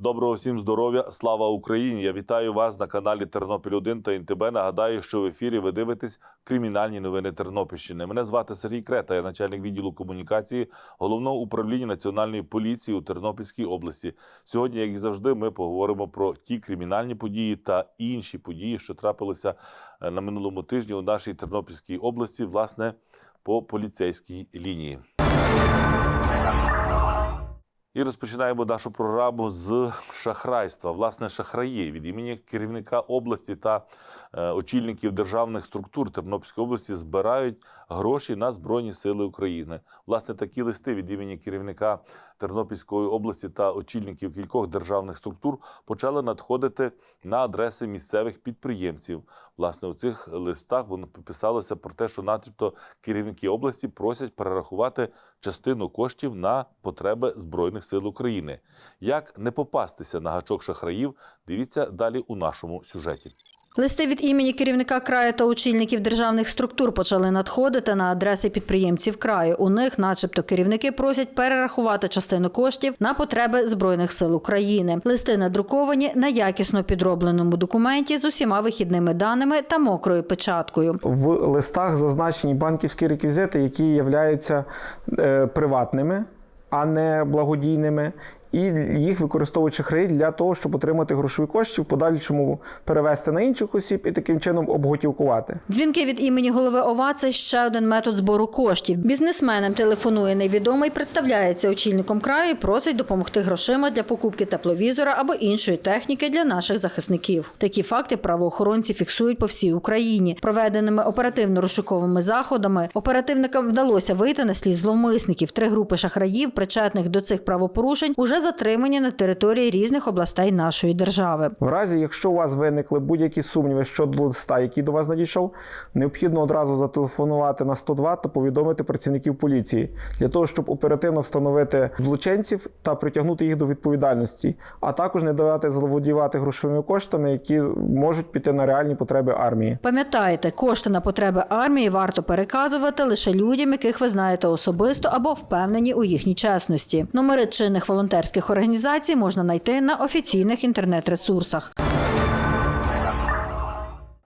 Доброго всім здоров'я, слава Україні! Я вітаю вас на каналі Тернопіль 1 та НТБ. Нагадаю, що в ефірі ви дивитесь кримінальні новини Тернопільщини. Мене звати Сергій Крета, я начальник відділу комунікації головного управління національної поліції у Тернопільській області. Сьогодні, як і завжди, ми поговоримо про ті кримінальні події та інші події, що трапилися е, на минулому тижні у нашій Тернопільській області, власне, по поліцейській лінії. І розпочинаємо нашу програму з шахрайства. Власне, шахраї від імені керівника області та е, очільників державних структур Тернопільської області збирають гроші на Збройні Сили України. Власне, такі листи від імені керівника Тернопільської області та очільників кількох державних структур почали надходити на адреси місцевих підприємців. Власне, у цих листах воно писалося про те, що, начебто, керівники області просять перерахувати частину коштів на потреби Збройних сил України. Як не попастися на гачок шахраїв, дивіться далі у нашому сюжеті. Листи від імені керівника краю та очільників державних структур почали надходити на адреси підприємців краю. У них, начебто, керівники просять перерахувати частину коштів на потреби збройних сил України. Листи надруковані на якісно підробленому документі з усіма вихідними даними та мокрою печаткою. В листах зазначені банківські реквізити, які являються е, приватними, а не благодійними. І їх використовують шахраї для того, щоб отримати грошові кошти, в подальшому перевести на інших осіб і таким чином обготівкувати. Дзвінки від імені голови ОВА – це ще один метод збору коштів. Бізнесменам телефонує невідомий, представляється очільником краю і просить допомогти грошима для покупки тепловізора або іншої техніки для наших захисників. Такі факти правоохоронці фіксують по всій Україні. Проведеними оперативно-розшуковими заходами оперативникам вдалося вийти на слід зловмисників. Три групи шахраїв, причетних до цих правопорушень, уже затримані на території різних областей нашої держави. В разі, якщо у вас виникли будь-які сумніви щодо листа, який до вас надійшов, необхідно одразу зателефонувати на 102 та повідомити працівників поліції для того, щоб оперативно встановити злочинців та притягнути їх до відповідальності, а також не давати заволодівати грошовими коштами, які можуть піти на реальні потреби армії. Пам'ятайте, кошти на потреби армії варто переказувати лише людям, яких ви знаєте особисто або впевнені у їхній чесності. Номери чинних волонтерських організацій можна знайти на офіційних інтернет-ресурсах.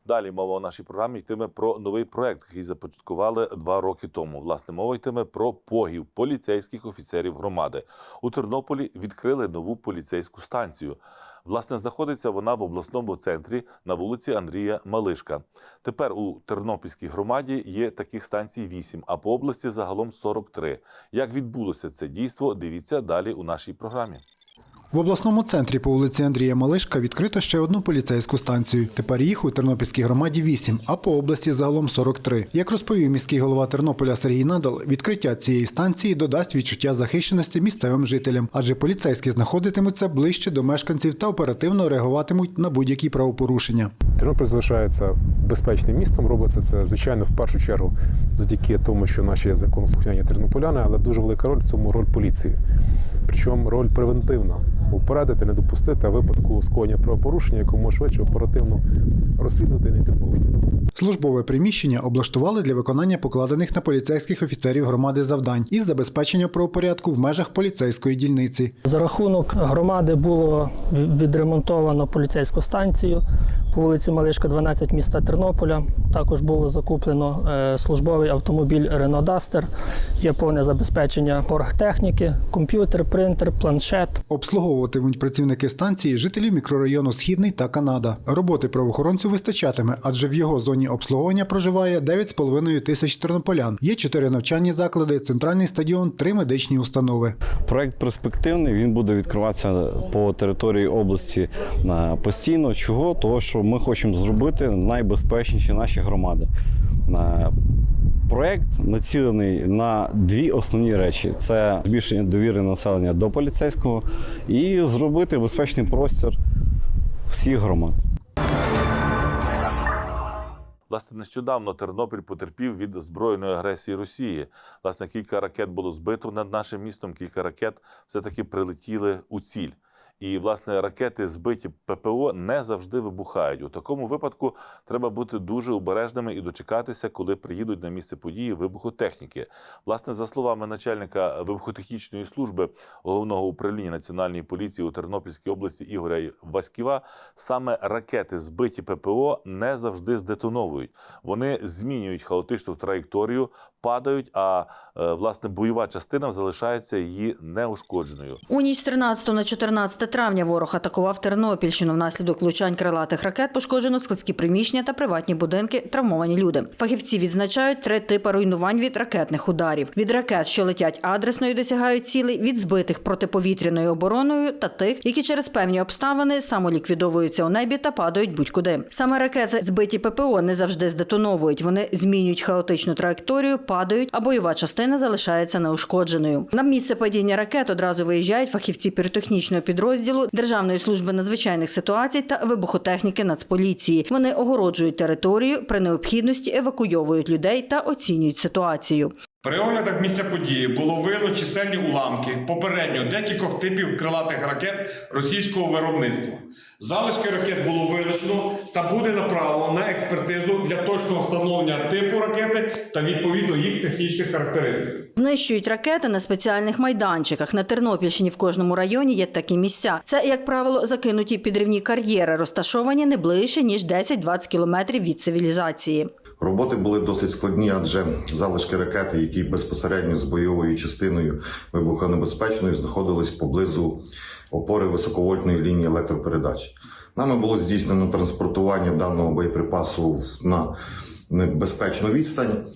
Далі мова у нашій програмі йтиме про новий проект, який започаткували два роки тому. Власне, мова йтиме про погів поліцейських офіцерів громади. У Тернополі відкрили нову поліцейську станцію. Власне, знаходиться вона в обласному центрі на вулиці Андрія Малишка. Тепер у Тернопільській громаді є таких станцій 8, а по області загалом 43. Як відбулося це дійство, дивіться далі у нашій програмі. В обласному центрі по вулиці Андрія Малишка відкрито ще одну поліцейську станцію. Тепер їх у Тернопільській громаді 8, а по області загалом 43. Як розповів міський голова Тернополя Сергій Надал, відкриття цієї станції додасть відчуття захищеності місцевим жителям, адже поліцейські знаходитимуться ближче до мешканців та оперативно реагуватимуть на будь-які правопорушення. Тернопіль залишається безпечним містом. Робиться це, звичайно, в першу чергу завдяки тому, що наші законослухняні тернополяни, але дуже велика роль в цьому роль поліції. Причому роль превентивна упередити, не допустити а випадку скоєння правопорушення, якомога швидше оперативно розслідувати і знайти порушника. Службове приміщення облаштували для виконання покладених на поліцейських офіцерів громади завдань із забезпечення правопорядку в межах поліцейської дільниці. За рахунок громади було відремонтовано поліцейську станцію по вулиці Малишка, 12 міста Тернополя. Також було закуплено е, службовий автомобіль Renault Duster. Є повне забезпечення оргтехніки, комп'ютер, принтер, планшет. Обслуговуватимуть працівники станції жителів мікрорайону Східний та Канада. Роботи правоохоронцю вистачатиме, адже в його зоні обслуговування проживає 9,5 тисяч тернополян. Є чотири навчальні заклади, центральний стадіон, три медичні установи. Проект перспективний. Він буде відкриватися по території області на постійно. Чого? Того, що ми хочемо зробити найбезпечніші наші громади. На- Проект націлений на дві основні речі: це збільшення довіри населення до поліцейського і зробити безпечний простір всіх громад. Власне, нещодавно Тернопіль потерпів від збройної агресії Росії. Власне, кілька ракет було збито над нашим містом, кілька ракет все-таки прилетіли у ціль. І, власне, ракети, збиті ППО, не завжди вибухають. У такому випадку треба бути дуже обережними і дочекатися, коли приїдуть на місце події вибухотехніки. Власне, за словами начальника вибухотехнічної служби головного управління національної поліції у Тернопільській області Ігоря Васьківа, саме ракети, збиті ППО, не завжди здетоновують. Вони змінюють хаотичну траєкторію, падають, а е, власне бойова частина залишається її неушкодженою. У ніч з 13 на 14 травня ворог атакував Тернопільщину. Внаслідок влучань крилатих ракет пошкоджено складські приміщення та приватні будинки, травмовані люди. Фахівці відзначають три типи руйнувань від ракетних ударів: від ракет, що летять адресно і досягають цілей, від збитих протиповітряною обороною та тих, які через певні обставини самоліквідовуються у небі та падають будь-куди. Саме ракети, збиті ППО, не завжди здетоновують. Вони змінюють хаотичну траєкторію, падають, а бойова частина залишається неушкодженою. На місце падіння ракет одразу виїжджають фахівці піротехнічного підрозділу Державної служби надзвичайних ситуацій та вибухотехніки Нацполіції. Вони огороджують територію, при необхідності евакуйовують людей та оцінюють ситуацію. При оглядах місця події було виявлено чисельні уламки попередньо декількох типів крилатих ракет російського виробництва. Залишки ракет було вилучено та буде направлено на експертизу для точного встановлення типу ракети та відповідно їх технічних характеристик. Знищують ракети на спеціальних майданчиках. На Тернопільщині в кожному районі є такі місця. Це, як правило, закинуті підривні кар'єри, розташовані не ближче ніж 10-20 кілометрів від цивілізації. Роботи були досить складні, адже залишки ракети, які безпосередньо з бойовою частиною вибухонебезпечною знаходились поблизу опори високовольтної лінії електропередач. Нами було здійснено транспортування даного боєприпасу на безпечну відстань.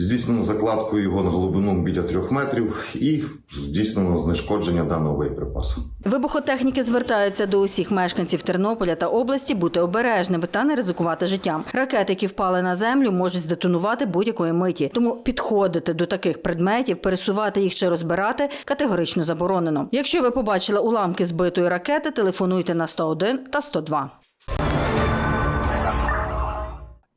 Здійснено закладку його на глибину біля трьох метрів і здійснено знешкодження даного боєприпасу. Вибухотехніки звертаються до усіх мешканців Тернополя та області бути обережними та не ризикувати життям. Ракети, які впали на землю, можуть здетонувати будь-якої миті. Тому підходити до таких предметів, пересувати їх чи розбирати категорично заборонено. Якщо ви побачили уламки збитої ракети, телефонуйте на 101 та 102.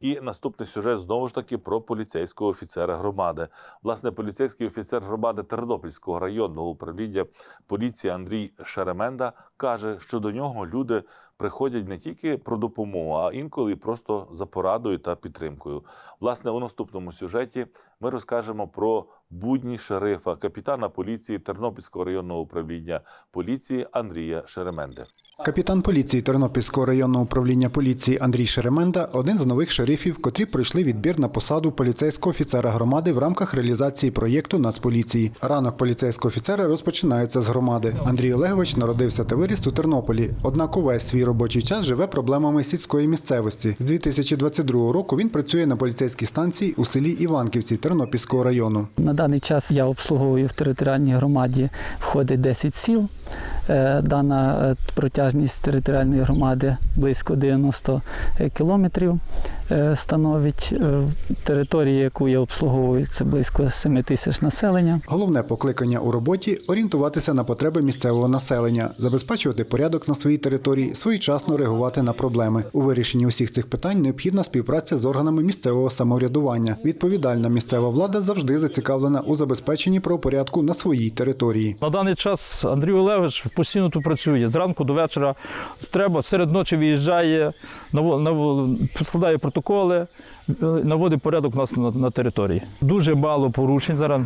І наступний сюжет знову ж таки про поліцейського офіцера громади. Власне, поліцейський офіцер громади Тернопільського районного управління поліції Андрій Шеременда каже, що до нього люди приходять не тільки про допомогу, а інколи просто за порадою та підтримкою. Власне, у наступному сюжеті ми розкажемо про будні шерифа, капітана поліції Тернопільського районного управління поліції Андрія Шеременди. Капітан поліції Тернопільського районного управління поліції Андрій Шеременда один з нових шерифів, котрі пройшли відбір на посаду поліцейського офіцера громади в рамках реалізації проєкту Нацполіції. Ранок поліцейського офіцера розпочинається з громади. Андрій Олегович народився та виріс у Тернополі. Однак увесь свій робочий час живе проблемами сільської місцевості. З 2022 року він працює на поліцейській станції у селі Іванківці Тернопільського району. Даний час я обслуговую в територіальній громаді входить 10 сіл. Е, Дана е, протяжність територіальної громади близько 90 кілометрів е, становить. Територія, яку я обслуговую, це близько 7 тисяч населення. Головне покликання у роботі орієнтуватися на потреби місцевого населення, забезпечувати порядок на своїй території, своєчасно реагувати на проблеми. У вирішенні усіх цих питань необхідна співпраця з органами місцевого самоврядування. Відповідальна місцева влада завжди зацікавлена у забезпеченні правопорядку на своїй території. На даний час Андрій Олегович постійно тут працює. Зранку до вечора треба, серед ночі виїжджає, складає протоколи, е, наводить порядок у нас на, на території. Дуже мало порушень зараз,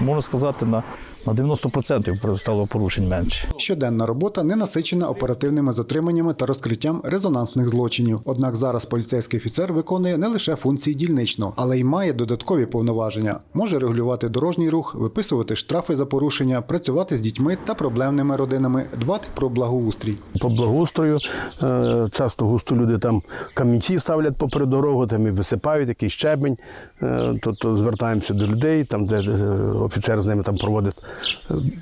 можна сказати, на, на 90% стало порушень менше. Щоденна робота не насичена оперативними затриманнями та розкриттям резонансних злочинів. Однак зараз поліцейський офіцер виконує не лише функції дільничного, але й має додаткові повноваження. Може регулювати дорожній рух, виписувати штрафи за порушення, працювати з дітьми та проблемними родинами, дбати про благоустрій. по благоустрою. Е, Часто густо люди там камінці ставлять попри дорогу, там і висипають якийсь щебень. Е, То, то звертаємося до людей, там, де офіцер з ними там проводить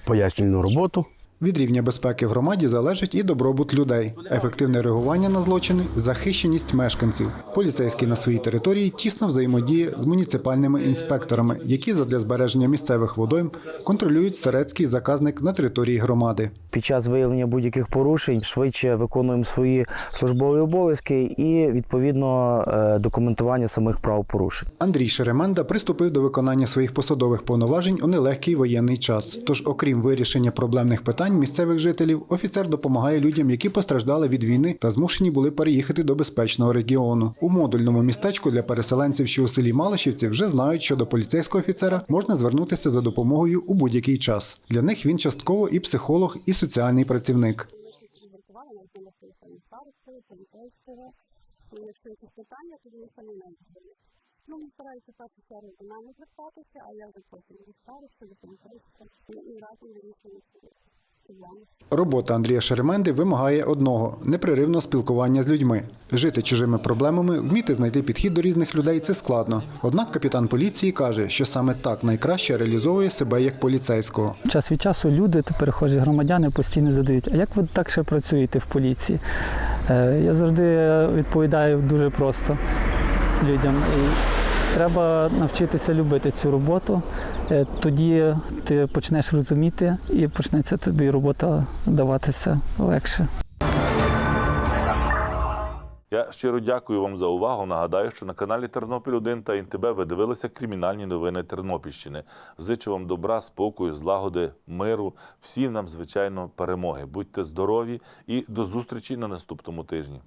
пояснювальну роботу. Від рівня безпеки в громаді залежить і добробут людей, ефективне реагування на злочини, захищеність мешканців. Поліцейський на своїй території тісно взаємодіє з муніципальними інспекторами, які задля збереження місцевих водойм контролюють середський заказник на території громади. Під час виявлення будь-яких порушень швидше виконуємо свої службові обов'язки і відповідно е, документування самих правопорушень. Андрій Шереманда приступив до виконання своїх посадових повноважень у нелегкий воєнний час. Тож, окрім вирішення проблемних питань місцевих жителів, офіцер допомагає людям, які постраждали від війни та змушені були переїхати до безпечного регіону. У модульному містечку для переселенців, що у селі Малишівці, вже знають, що до поліцейського офіцера можна звернутися за допомогою у будь-який час. Для них він частково і психолог, і соціальний працівник. Якщо якісь питання, то вони самі нам задають. Ну, ми стараємося першу чергу до мене звертатися, а я вже потім до старості, до поліцейського і, разом вирішуємо проблеми. Робота Андрія Шеременди вимагає одного непреривного спілкування з людьми. Жити чужими проблемами, вміти знайти підхід до різних людей це складно. Однак капітан поліції каже, що саме так найкраще реалізовує себе як поліцейського. Час від часу люди та перехожі громадяни постійно задають, а як ви так ще працюєте в поліції? Е, Я завжди відповідаю дуже просто людям. Треба навчитися любити цю роботу. Е, Тоді ти почнеш розуміти і почнеться тобі робота даватися легше. Я щиро дякую вам за увагу. Нагадаю, що на каналі Тернопіль 1 та НТБ ви дивилися кримінальні новини Тернопільщини. Зичу вам добра, спокою, злагоди, миру. Всім нам, звичайно, перемоги. Будьте здорові і до зустрічі на наступному тижні.